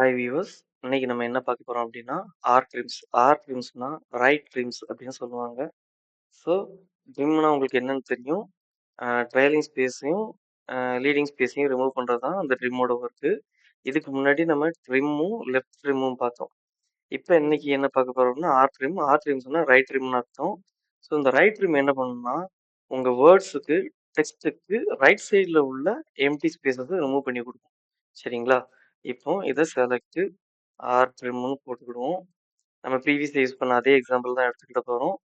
Hi viewers இன்னைக்கு நம்ம என்ன பார்க்க போகிறோம் அப்படின்னா ஆர் ட்ரிம்ஸ் ஆர் ட்ரிம்ஸ்னா ரைட் ட்ரிம்ஸ் அப்படின்னு சொல்லுவாங்க. ஸோ ட்ரிம்னா உங்களுக்கு என்னன்னு தெரியும். ட்ரையலிங் ஸ்பேஸையும் லீடிங் ஸ்பேஸையும் ரிமூவ் பண்ணுறது தான் அந்த ட்ரிம்மோட ஒர்க்கு இதுக்கு முன்னாடி நம்ம ட்ரிம்மும் லெஃப்ட் ட்ரிம்மும் பார்த்தோம். இப்போ இன்னைக்கு என்ன பார்க்க போகிறோம்னா ஆர் ட்ரிம் ஆர் ட்ரிம்ஸ்னா ரைட் ட்ரிம்னு அர்த்தம். ஸோ இந்த ரைட் ட்ரிம் என்ன பண்ணணும்னா உங்கள் வேர்ட்ஸுக்கு டெக்ஸ்ட்டுக்கு ரைட் சைடில் உள்ள எம்டி ஸ்பேஸஸை ரிமூவ் பண்ணி கொடுக்கும். சரிங்களா? இப்போ இதை செலக்ட் ஆர் ட்ரிம்னு போட்டுக்கிடுவோம். நம்ம ப்ரீவியஸ் யூஸ் பண்ண அதே எக்ஸாம்பிள் தான் எடுத்துக்கிட்ட போகிறோம்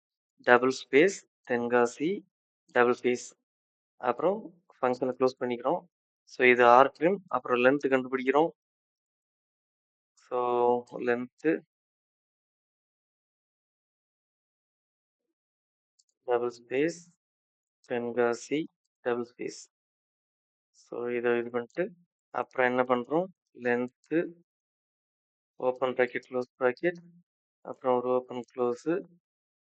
double space Tenkasi double space அப்புறம் ஃபங்க்ஷனை க்ளோஸ் பண்ணிக்கிறோம். ஸோ இது ஆர் ட்ரிம் அப்புறம் லென்த்து கண்டுபிடிக்கிறோம். So length double space Tenkasi double space so இதை இது பண்ணிட்டு அப்புறம் என்ன பண்ணுறோம் length open bracket close bracket அப்புறம் ஒரு ஓப்பன் க்ளோஸு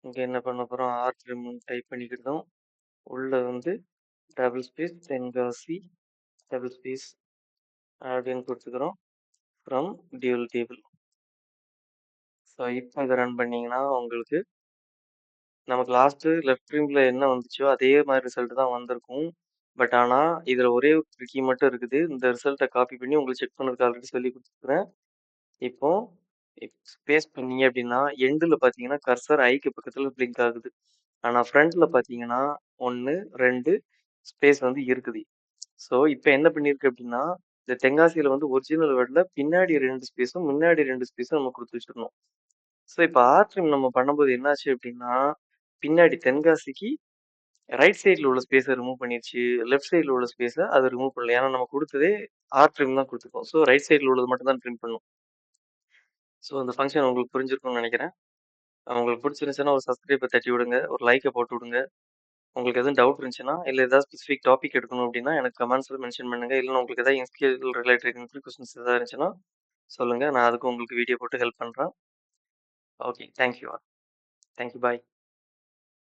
இங்கே என்ன பண்ண போகிறோம் ஆர் ட்ரிம்னு டைப் பண்ணிக்கிட்டோம் உள்ளே வந்து double space Tenkasi double space அப்படின்னு கொடுத்துக்கிறோம். ஃப்ரம் டியூல் டேபிள் ஸோ இப்போ இதை ரன் பண்ணிங்கன்னா உங்களுக்கு நமக்கு லாஸ்ட்டு லெஃப்ட் ட்ரீமில் என்ன வந்துச்சோ அதே மாதிரி ரிசல்ட் தான் வந்திருக்கும். பட் ஆனால் இதில் ஒரே ஒரு ட்ரிக்கி மட்டும் இருக்குது. இந்த ரிசல்ட்டை காப்பி பண்ணி உங்களுக்கு செக் பண்ணுறதுக்கு ஆல்ரெடி சொல்லி கொடுத்துருக்குறேன். இப்போ ஸ்பேஸ் பண்ணீங்க அப்படின்னா எண்டில் பார்த்தீங்கன்னா கர்சர் ஐக்கு பக்கத்தில் பிளிங்க் ஆகுது. ஆனால் ஃப்ரண்ட்டில் பார்த்தீங்கன்னா ஒன்று ரெண்டு ஸ்பேஸ் வந்து இருக்குது. ஸோ இப்போ என்ன பண்ணியிருக்கு அப்படின்னா இந்த தென்காசியில் வந்து ஒரிஜினல் வேர்டில் பின்னாடி ரெண்டு ஸ்பேஸும் முன்னாடி ரெண்டு ஸ்பேஸும் நம்ம கொடுத்து வச்சிடணும். ஸோ இப்போ ஆர்ட்ரிம் நம்ம பண்ணும்போது என்னாச்சு அப்படின்னா பின்னாடி தென்காசிக்கு ரைட் சைடில் உள்ள ஸ்பேஸை ரிமூவ் பண்ணிடுச்சு லெஃப்ட் சைடில் உள்ள ஸ்பேஸை அதை ரிமூவ் பண்ணல. ஏன்னா நம்ம கொடுத்ததே ஆர் ட்ரிம் தான் கொடுத்துருக்கோம். ஸோ ரைட் சைடில் உள்ளது மட்டும் தான் ட்ரிம் பண்ணும். ஸோ அந்த ஃபங்க்ஷன் உங்களுக்கு புரிஞ்சிருக்கும்னு நினைக்கிறேன். உங்களுக்கு பிடிச்சிருந்துச்சுன்னா ஒரு சப்ஸ்கிரைப்பை தட்டி விடுங்க. ஒரு லைக்கை போட்டு விடுங்க. உங்களுக்கு எதுவும் டவுட் இருந்துச்சுன்னா இல்லை ஏதாவது ஸ்பெசிஃபிக் டாபிக் எடுக்கணும் அப்படின்னா எனக்கு கமெண்ட்ஸில் மென்ஷன் பண்ணுங்க. இல்லை உங்களுக்கு ஏதாவது இன்ஸ்கில் ரிலேட்டட் கொஸ்டின்ஸ் எதாவது இருந்துச்சுன்னா சொல்லுங்கள் நான் அதுக்கு உங்களுக்கு வீடியோ போட்டு ஹெல்ப் பண்ணுறேன் ஓகே தேங்க்யூ தேங்க்யூ பாய்